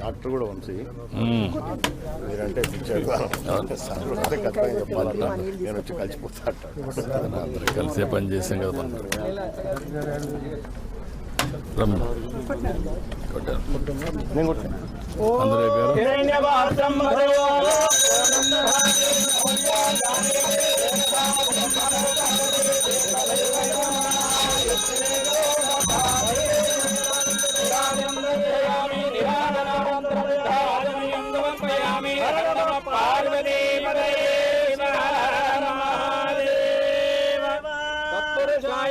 Doctor కూడా వంశీ. మీరంటే కథ చెప్పాలంట. నేను వచ్చి కలిసిపోతా కలిసే పని చేసాం కదా మనం. అందరూ అయిపోయారు?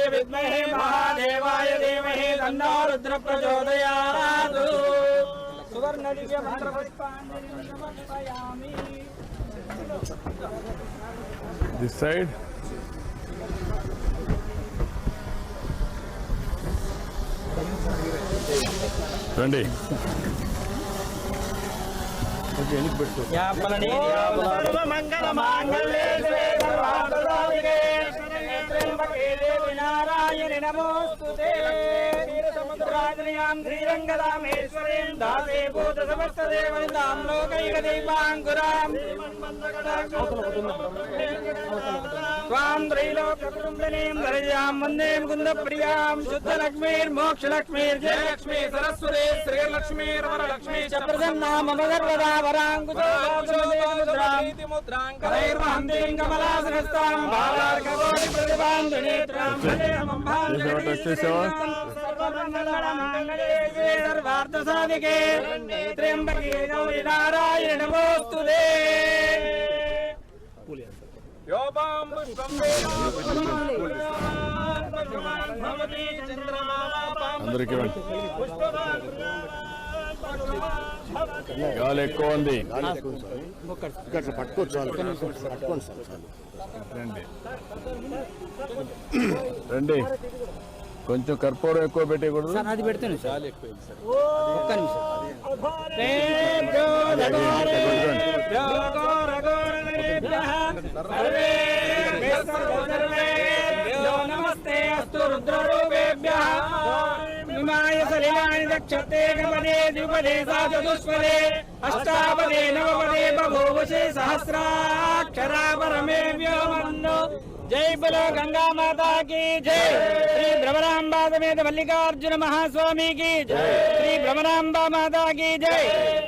తత్పురుషాయ విద్మహే మహాదేవాయ ధీమహి తన్నో రుద్ర ప్రచోదయాత్ సువర్ణ దివ్య మంత్ర పుష్పాంజలి సమర్పయామి దిస్ సైడ్ రండి మంగళ మాంగళ్యే త్ర్యంబకే దేవి నారాయణి నమోస్తుతే క్షీరసముద్రాజనయాం శ్రీరంగరామేశ్వరీం దాసే భూత సమస్త దేవనితాం లోకైక దైవాంకురాం స్వాం త్రైలోక్యకుటుంబినీం ధరజాం వందే ముకుంద ప్రియాం శుద్ధ లక్ష్మీర్మోక్ష లక్ష్మీర్జయలక్ష్మీ సరస్వతి శ్రీలక్ష్మీర్వరలక్ష్మీ చ ప్రసన్నా మమ సర్వదా వరాంకుశో ముద్రాంకరైర్వహంతీం కమలాసనస్తాం బాలార్కకోటి ప్రతిభాం త్రినేత్రాం చేసావా? టచ్ అందరికీ గాలి ఎక్కువ ఉంది ఇక్కడ పట్టుకోవచ్చు పట్టుకోండి సార్ చాలు రండి రండి కొంచెం కర్పూరం ఎక్కువ పెట్టకూడదు అది పెడతాను సార్ ఒక్క నిమిషం నమస్తే అస్తు రుద్రరూపేభ్యः ఇమాయ సలిలాని దక్షతే గమనే ద్విపదే సా చతుష్పదే అష్టాపదే నవపదే బభూవశే సహస్రాక్షరా పరమే వ్యోమన్ను జై బలో గంగా మాతా కి జై. శ్రీ భ్రమరాంబా సమేత మల్లికార్జున మహాస్వామి కి జై. శ్రీ భ్రమరాంబా మాతా కి జై.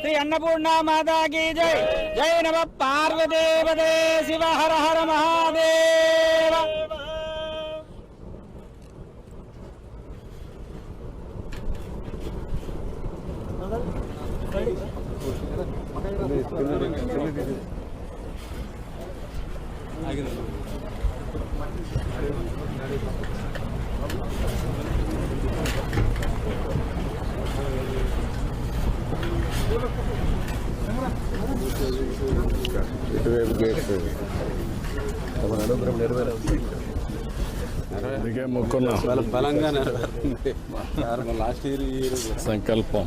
శ్రీ అన్నపూర్ణ మాతా జై. జై నమ పార్వదేవదే శివ హర హర మహా అనుగ్రహం నెరవేరాలి అందుకే మొక్కున్నాం చాలా బలంగా నెరవేరుతుంది సార్ లాస్ట్ ఇయర్ ఈ ఇయర్ సంకల్పం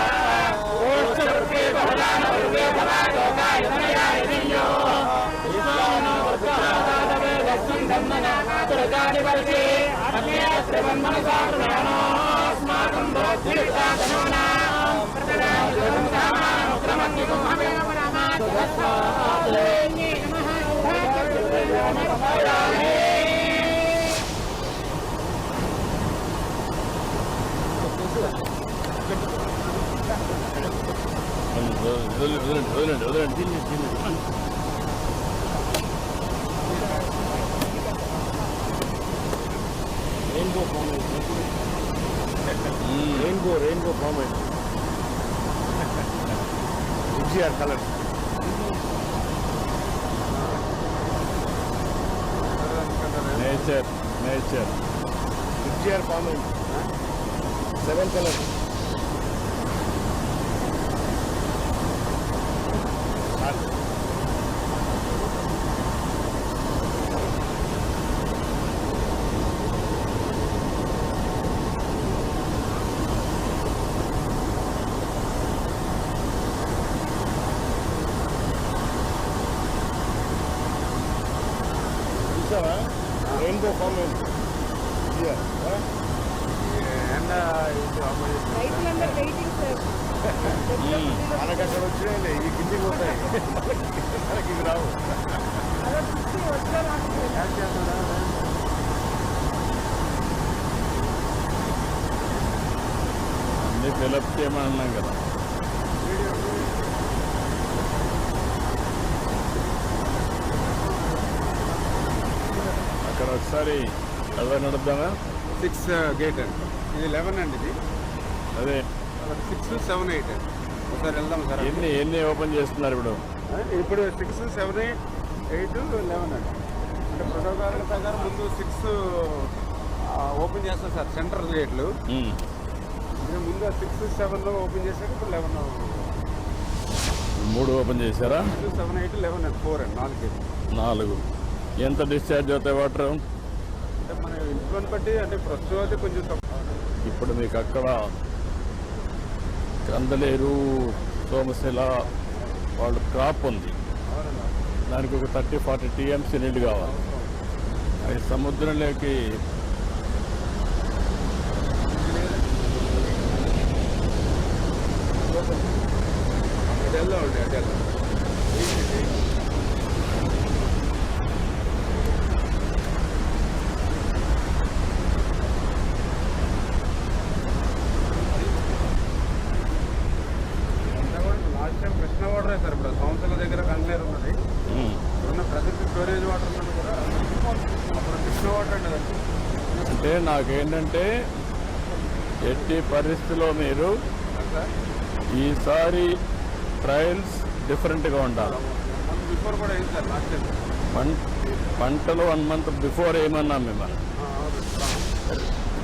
వదలండి వదలండి వదలండి రెయిన్బో ఫామ్ అయింది రెయిన్బో రెయిన్బో ఫామ్ అయింది VGR colour nature nature VGR చూసావా? రెయిన్బో ఫామ్ మనకు అక్కడ వచ్చినాయి ఇవి కిందికి పోతాయి. మనకి ఇవి రావు. అన్నీ ఫిలప్ చేయమన్నాం కదా. ఒకసారి అదే నడుద్దామా సిక్స్ గేట్ అండి. ఇది లెవెన్ అండి ఇది. అదే. సిక్స్ సెవెన్ ఎయిట్ ఒకసారి వెళ్దాం సార్. ఎన్ని ఎన్ని ఓపెన్ చేస్తున్నారు ఇప్పుడు? ఇప్పుడు six seven eight eight eleven అండి. అంటే ప్రోటోకాల్ ప్రకారం ముందు సిక్స్ ఓపెన్ చేస్తాం సార్ సెంట్రల్ గేట్లు ముందు సిక్స్ సెవెన్ ఓపెన్ చేశాక ఇప్పుడు లెవెన్ మూడు ఓపెన్ చేశారా? సిక్స్ సెవెన్ ఎయిట్ లెవెన్ అండి ఫోర్ అండి నాలుగు. నాలుగు. ఎంత డిశ్చార్జ్ అవుతాయి వాటర్ ఇప్పుడు మీకు అక్కడ కందలేరు సోమశిల వాళ్ళ క్రాప్ ఉంది. దానికి ఒక థర్టీ ఫార్టీ టీఎంసీ నీళ్ళు కావాలి. అవి సముద్రంలోకి అటు అటు last time Krishna water sir ఇప్పుడు సంవత్సరాల దగ్గర కంటైనర్ ఉన్నది ఉమ్, ఉన్న ప్రజెంట్ స్టోరేజ్ వాటర్ ఉన్నది కూడా అప్పుడు కృష్ణ వాటర్ అండి అది అంటే నాకేంటంటే ఎట్టి పరిస్థితిలో మీరు సార్ ఈసారి ట్రయల్స్ డిఫరెంట్గా ఉండాలి. పంటలు వన్ మంత్ బిఫోర్ ఏమన్నాం మిమ్మల్ని.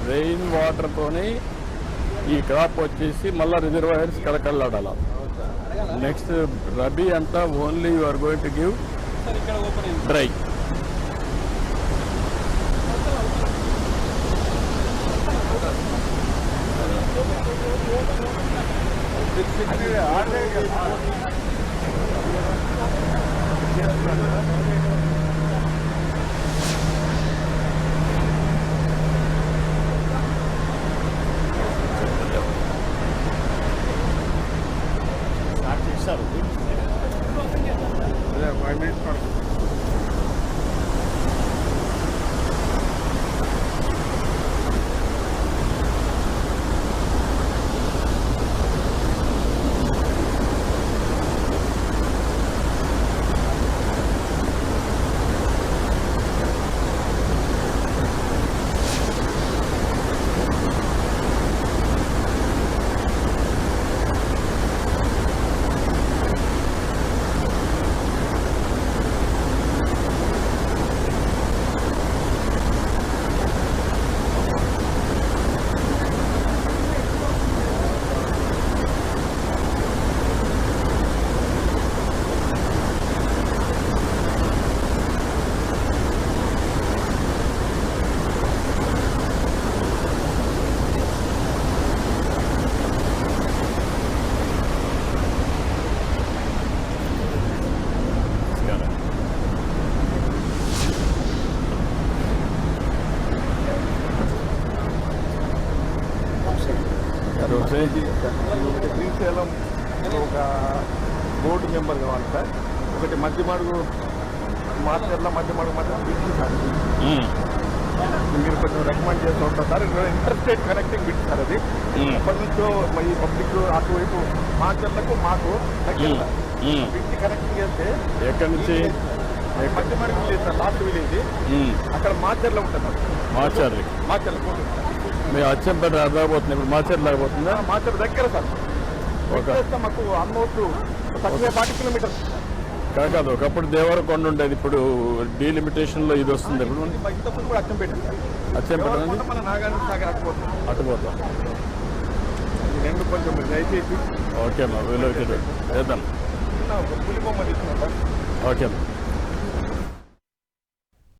రెయిన్ వాటర్తోని ఈ క్రాప్ వచ్చేసి మళ్ళీ రిజర్వాయర్స్ కలకల్లాడాల నెక్స్ట్ రబీ అంతా only you are going to give dry. Hadi. Hadi. Hadi. Srisailam ఒక బోర్డు మెంబర్ కావాలి సార్. ఒకటి మధ్య మడుగు మాస్టర్ల మధ్య మడుగు మధ్య బిడ్స్ సార్. మీరు కొంచెం రికమెండ్ చేస్తూ ఉంటారు sir. Inter state connecting bit sir అది. మ్మ్. ఎప్పటి నుంచో ఈ పబ్లిక్ అటువైపు మాస్టర్లకు మాకు సార్. బిట్ కనెక్టింగ్ చేస్తే ఎక్కడి నుంచి? మధ్య మడుగు విలేజ్ సార్. లాస్ట్ విలేజ్ అక్కడ మాచర్ల ఉంటుంది సార్. మాచర్రి మాచర్ల పోతుంది సార్ మీ అచ్చంపేట రాబోతుంది ఇప్పుడు మాచర్రి లాగబోతుందా మాచర్ దగ్గర సార్. మాకు? ఆల్మోస్ట్ థర్టీ ఫార్టీ కిలోమీటర్స్ కాదు ఒకప్పుడు దేవరకొండ ఉండేది ఇప్పుడు డీలిమిటేషన్లో ఇది వస్తుంది. ఇప్పుడు అచ్చంపేట నుంచి మన నాగార్జున సాగర్ అట్టుపోతుంది అటు పోతాం ఈ రెండు కొంచెం మీరు దయచేసి. ఓకే అమ్మా చేద్దాం. సార్ ఓకే అమ్మా.